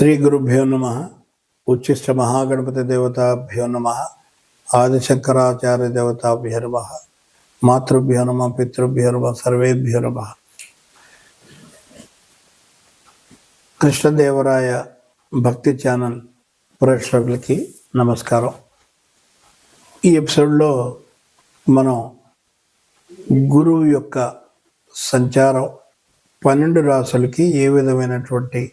శ్రీ గురుభ్యో నమ ఉచ్చిష్ట మహాగణపతి దేవతాభ్యో నమ ఆదిశంకరాచార్య దేవతాభ్యో నమ మాతృభ్యో నమ పితృభ్యో నమ సర్వేభ్యో నమ. కృష్ణదేవరాయ భక్తి ఛానల్ ప్రేక్షకులకి నమస్కారం. ఈ ఎపిసోడ్లో మనం గురువు యొక్క సంచారం పన్నెండు రాసులకి ఏ విధమైనటువంటి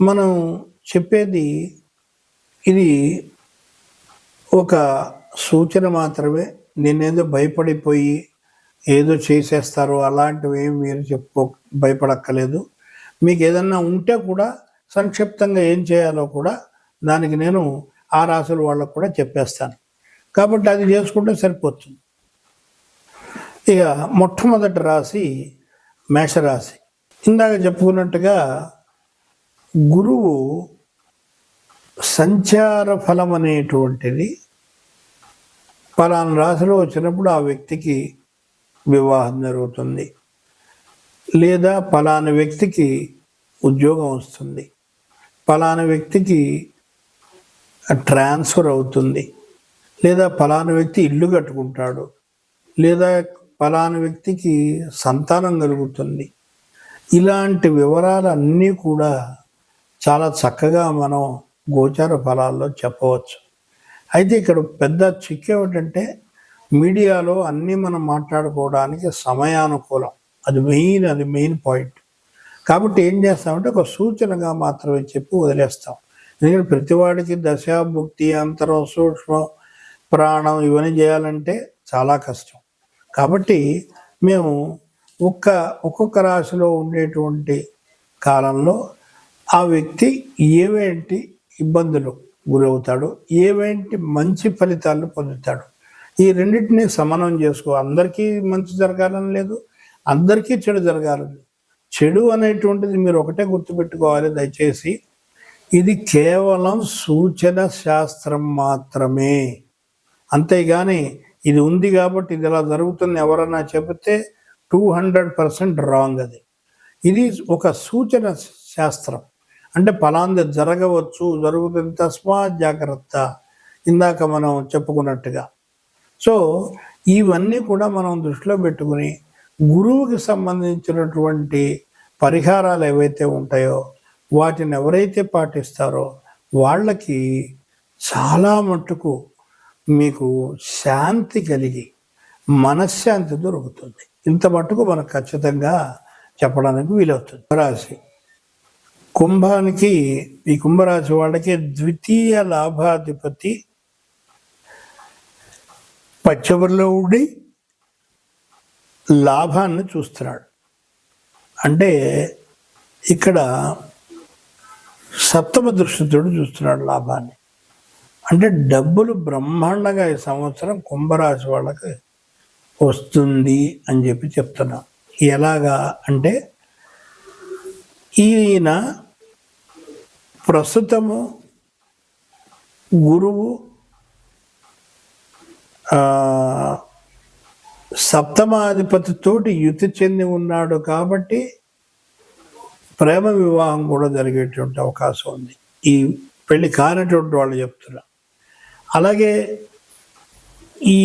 మనం చెప్పేది ఇది ఒక సూచన మాత్రమే. నేనేదో భయపడిపోయి ఏదో చేసేస్తారు అలాంటివి ఏమి మీరు చెప్పుకో భయపడక్కలేదు మీకు ఏదన్నా ఉంటే కూడా సంక్షిప్తంగా ఏం చేయాలో కూడా దానికి నేను ఆ రాసుల వాళ్ళకు కూడా చెప్పేస్తాను. కాబట్టి అది చేసుకుంటే సరిపోతుంది. ఇక మొట్టమొదటి రాశి మేషరాశి. ఇందాక చెప్పుకున్నట్టుగా గురువు సంచార ఫలం అనేటువంటిది పలానా రాశిలో వచ్చినప్పుడు ఆ వ్యక్తికి వివాహం జరుగుతుంది. లేదా పలానా వ్యక్తికి ఉద్యోగం వస్తుంది. పలానా వ్యక్తికి ట్రాన్స్ఫర్ అవుతుంది. లేదా పలానా వ్యక్తి ఇల్లు కట్టుకుంటాడు. లేదా పలానా వ్యక్తికి సంతానం కలుగుతుంది. ఇలాంటి వివరాలన్నీ కూడా చాలా చక్కగా మనం గోచార ఫలాల్లో చెప్పవచ్చు. అయితే ఇక్కడ పెద్ద చిక్ ఏమిటంటే మీడియాలో అన్నీ మనం మాట్లాడుకోవడానికి సమయానుకూలం. అది మెయిన్ అది మెయిన్ పాయింట్. కాబట్టి ఏం చేస్తామంటే ఒక సూచనగా మాత్రమే చెప్పి వదిలేస్తాం. ఎందుకంటే ప్రతివాడికి దశ భుక్తి అంతరం సూక్ష్మం ప్రాణం ఇవన్నీ చేయాలంటే చాలా కష్టం. కాబట్టి మేము ఒక్క ఒక్కొక్క రాశిలో ఉండేటువంటి కాలంలో ఆ వ్యక్తి ఏవేంటి ఇబ్బందులు గురవుతాడు ఏవేంటి మంచి ఫలితాలు పొందుతాడు. ఈ రెండింటిని సమానం చేసుకో. అందరికీ మంచి జరగాలని లేదు అందరికీ చెడు జరగాలని చెడు అనేటువంటిది మీరు ఒకటే గుర్తుపెట్టుకోవాలి దయచేసి. ఇది కేవలం సూచన శాస్త్రం మాత్రమే. అంతేగాని ఇది ఉంది కాబట్టి ఇది ఇలా జరుగుతుంది ఎవరన్నా చెబితే టూ హండ్రెడ్ పర్సెంట్ రాంగ్ అది. ఇది ఒక సూచన శాస్త్రం. అంటే ఫలాంది జరగవచ్చు జరుగుతుంది. తస్మా జాగ్రత్త. ఇందాక మనం చెప్పుకున్నట్టుగా. సో ఇవన్నీ కూడా మనం దృష్టిలో పెట్టుకుని గురువుకి సంబంధించినటువంటి పరిహారాలు ఏవైతే ఉంటాయో వాటిని ఎవరైతే పాటిస్తారో వాళ్ళకి చాలా మట్టుకు మీకు శాంతి కలిగి మనశ్శాంతి దొరుకుతుంది. ఇంత మట్టుకు మనకు ఖచ్చితంగా చెప్పడానికి వీలవుతుంది. రాశి కుంభానికి ఈ కుంభరాశి వాళ్ళకి ద్వితీయ లాభాధిపతి పచ్చబరిలో ఉండి లాభాన్ని చూస్తున్నాడు. అంటే ఇక్కడ సప్తమ దృష్టితోడు చూస్తున్నాడు లాభాన్ని. అంటే డబ్బులు బ్రహ్మాండంగా ఈ సంవత్సరం కుంభరాశి వాళ్ళకి వస్తుంది అని చెప్పి చెప్తున్నా. ఎలాగా అంటే ఈయన ప్రస్తుతము గురువు సప్తమాధిపతితోటి యుతి చెంది ఉన్నాడు కాబట్టి ప్రేమ వివాహం కూడా జరిగేటువంటి అవకాశం ఉంది. ఈ పెళ్ళి కానటువంటి వాళ్ళు చెప్తున్నా అలాగే ఈ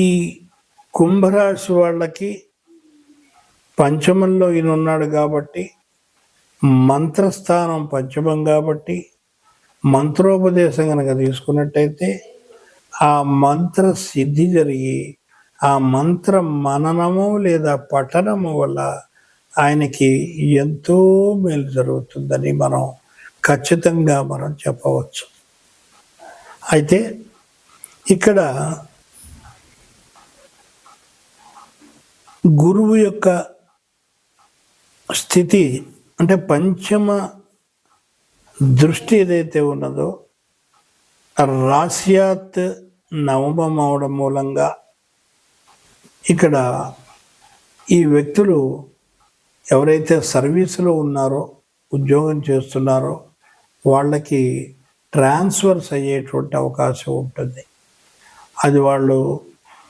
కుంభరాశి వాళ్ళకి పంచమంలో ఈయన ఉన్నాడు కాబట్టి మంత్రస్థానం పంచమం కాబట్టి మంత్రోపదేశం కనుక తీసుకున్నట్టయితే ఆ మంత్ర సిద్ధి జరిగి ఆ మంత్ర మననము లేదా పఠనము వల్ల ఆయనకి ఎంతో మేలు జరుగుతుందని మనం ఖచ్చితంగా మనం చెప్పవచ్చు. అయితే ఇక్కడ గురువు యొక్క స్థితి అంటే పంచమ దృష్టి ఏదైతే ఉన్నదో రాస్యాత్ నవమం అవడం మూలంగా ఇక్కడ ఈ వ్యక్తులు ఎవరైతే సర్వీసులో ఉన్నారో ఉద్యోగం చేస్తున్నారో వాళ్ళకి ట్రాన్స్ఫర్స్ అయ్యేటువంటి అవకాశం ఉంటుంది. అది వాళ్ళు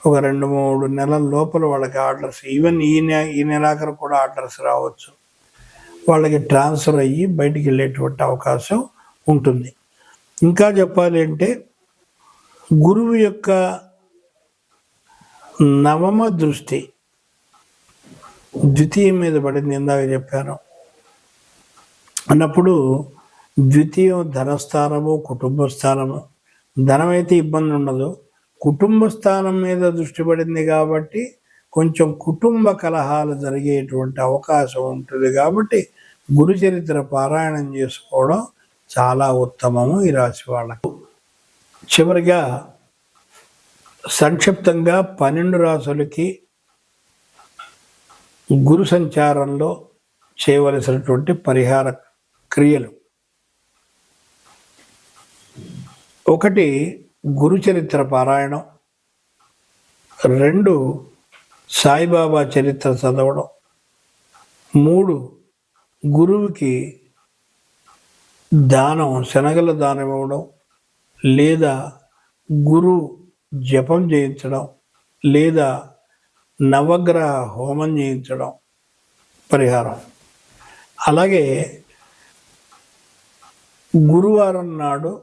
ఒక రెండు మూడు నెలల లోపల వాళ్ళకి ఆర్డర్స్ ఈవెన్ ఈ నె ఈ నెలాఖరు కూడా ఆర్డర్స్ రావచ్చు. వాళ్ళకి ట్రాన్స్ఫర్ అయ్యి బయటికి వెళ్ళేటువంటి అవకాశం ఉంటుంది. ఇంకా చెప్పాలి అంటే గురువు యొక్క నవమ దృష్టి ద్వితీయం మీద పడింది ఇందాక చెప్పాను. అన్నప్పుడు ద్వితీయం ధనస్థానము కుటుంబ స్థానము ధనం అయితే ఇబ్బంది ఉండదు కుటుంబ స్థానం మీద దృష్టి పడింది కాబట్టి కొంచెం కుటుంబ కలహాలు జరిగేటువంటి అవకాశం ఉంటుంది కాబట్టి గురుచరిత్ర పారాయణం చేసుకోవడం చాలా ఉత్తమము ఈ రాశి వాళ్ళకు. చివరిగా సంక్షిప్తంగా పన్నెండు రాసులకి గురు సంచారంలో చేయవలసినటువంటి పరిహార క్రియలు. ఒకటి గురుచరిత్ర పారాయణం. రెండు సాయిబాబా చరిత్ర చదవడం. మూడు గురువుకి దానం శనగల దానం ఇవ్వడం లేదా గురు జపం చేయించడం లేదా నవగ్రహ హోమం చేయించడం పరిహారం. అలాగే గురువారం నాడు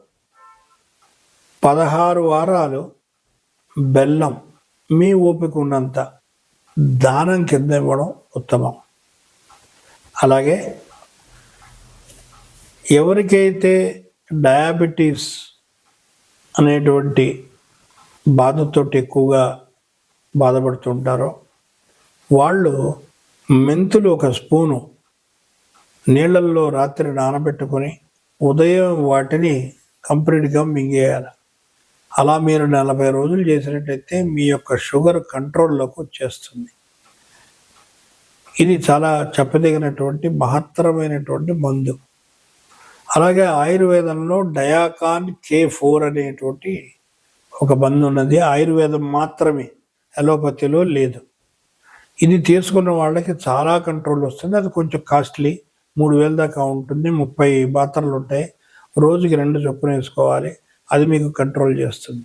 పదహారు వారాలు బెల్లం మీ ఓపిక ఉన్నంత దానం కింద ఇవ్వడం ఉత్తమం. అలాగే ఎవరికైతే డయాబెటీస్ అనేటువంటి బాధతోటి ఎక్కువగా బాధపడుతుంటారో వాళ్ళు మెంతులు ఒక స్పూను నీళ్ళల్లో రాత్రి నానబెట్టుకొని ఉదయం వాటిని కంప్లీట్గా మింగేయాలి. అలా మీరు నలభై రోజులు చేసినట్టయితే మీ యొక్క షుగర్ కంట్రోల్లోకి వచ్చేస్తుంది. ఇది చాలా చెప్పదగినటువంటి మహత్తరమైనటువంటి మందు. అలాగే ఆయుర్వేదంలో డయాకాన్ కే ఫోర్ అనేటువంటి ఒక మందు ఉన్నది. ఆయుర్వేదం మాత్రమే అలోపతిలో లేదు. ఇది తీసుకున్న వాళ్ళకి చాలా కంట్రోల్ వస్తుంది. అది కొంచెం కాస్ట్లీ మూడు వేల దాకా ఉంటుంది. ముప్పై మాత్రలు ఉంటాయి. రోజుకి రెండు చొప్పున వేసుకోవాలి. అది మీకు కంట్రోల్ చేస్తుంది.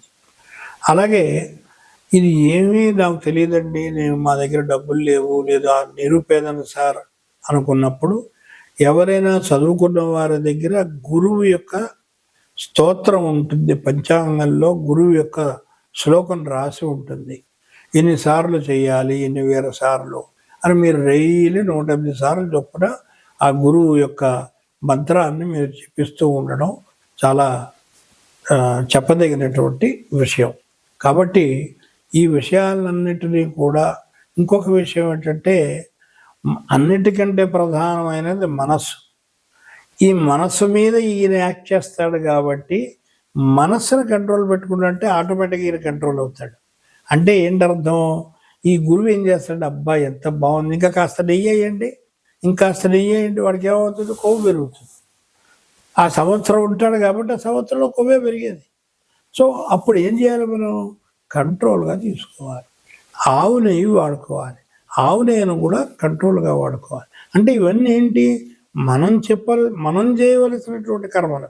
అలాగే ఇది ఏమీ నాకు తెలియదండి. నేను మా దగ్గర డబ్బులు లేవు. లేదా నిరుపేదను సార్ అనుకున్నప్పుడు ఎవరైనా చదువుకున్న వారి దగ్గర గురువు యొక్క స్తోత్రం ఉంటుంది. పంచాంగంలో గురువు యొక్క శ్లోకం రాసి ఉంటుంది. ఎన్నిసార్లు చేయాలి ఎన్ని వేల సార్లు అని మీరు రైలు నూట ఎనిమిది సార్లు చొప్పున ఆ గురువు యొక్క మంత్రాన్ని మీరు చెప్పిస్తూ ఉండడం చాలా చెప్పదగినటువంటి విషయం. కాబట్టి ఈ విషయాలన్నిటినీ కూడా ఇంకొక విషయం ఏంటంటే అన్నిటికంటే ప్రధానమైనది మనస్సు. ఈ మనస్సు మీద ఈయన యాక్ట్ చేస్తాడు కాబట్టి మనస్సును కంట్రోల్ పెట్టుకుంటే ఆటోమేటిక్గా ఈయన కంట్రోల్ అవుతాడు. అంటే ఏంటి అర్థం ఈ గురువు ఏం చేస్తాడు? అబ్బా ఎంత బాగుంది. ఇంకా కాస్త నెయ్యి వేయండి. ఇంకాస్త నెయ్యేయండి వాడికి ఏమవుతుంది? కొవ్వు పెరుగుతుంది. ఆ సంవత్సరం ఉంటాడు కాబట్టి ఆ సంవత్సరంలో కొవ్వే పెరిగేది. సో అప్పుడు ఏం చేయాలి మనం? కంట్రోల్గా తీసుకోవాలి. ఆవు నెయ్యి వాడుకోవాలి. ఆవు నెయ్యను కూడా కంట్రోల్గా వాడుకోవాలి. అంటే ఇవన్నీ ఏంటి? మనం చెప్పాలి మనం చేయవలసినటువంటి కర్మలు.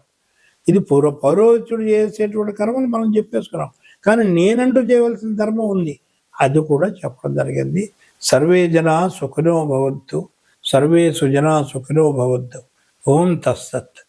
ఇది పూర్వ పౌరోహితుడు చేసేటువంటి కర్మలు మనం చెప్పేసుకున్నాం. కానీ నేనంటూ చేయవలసిన ధర్మం ఉంది. అది కూడా చెప్పడం జరిగింది. సర్వే జన సుఖినో భవద్దు సర్వే సుజన సుఖినో భవద్దు ఓం తస్సత్.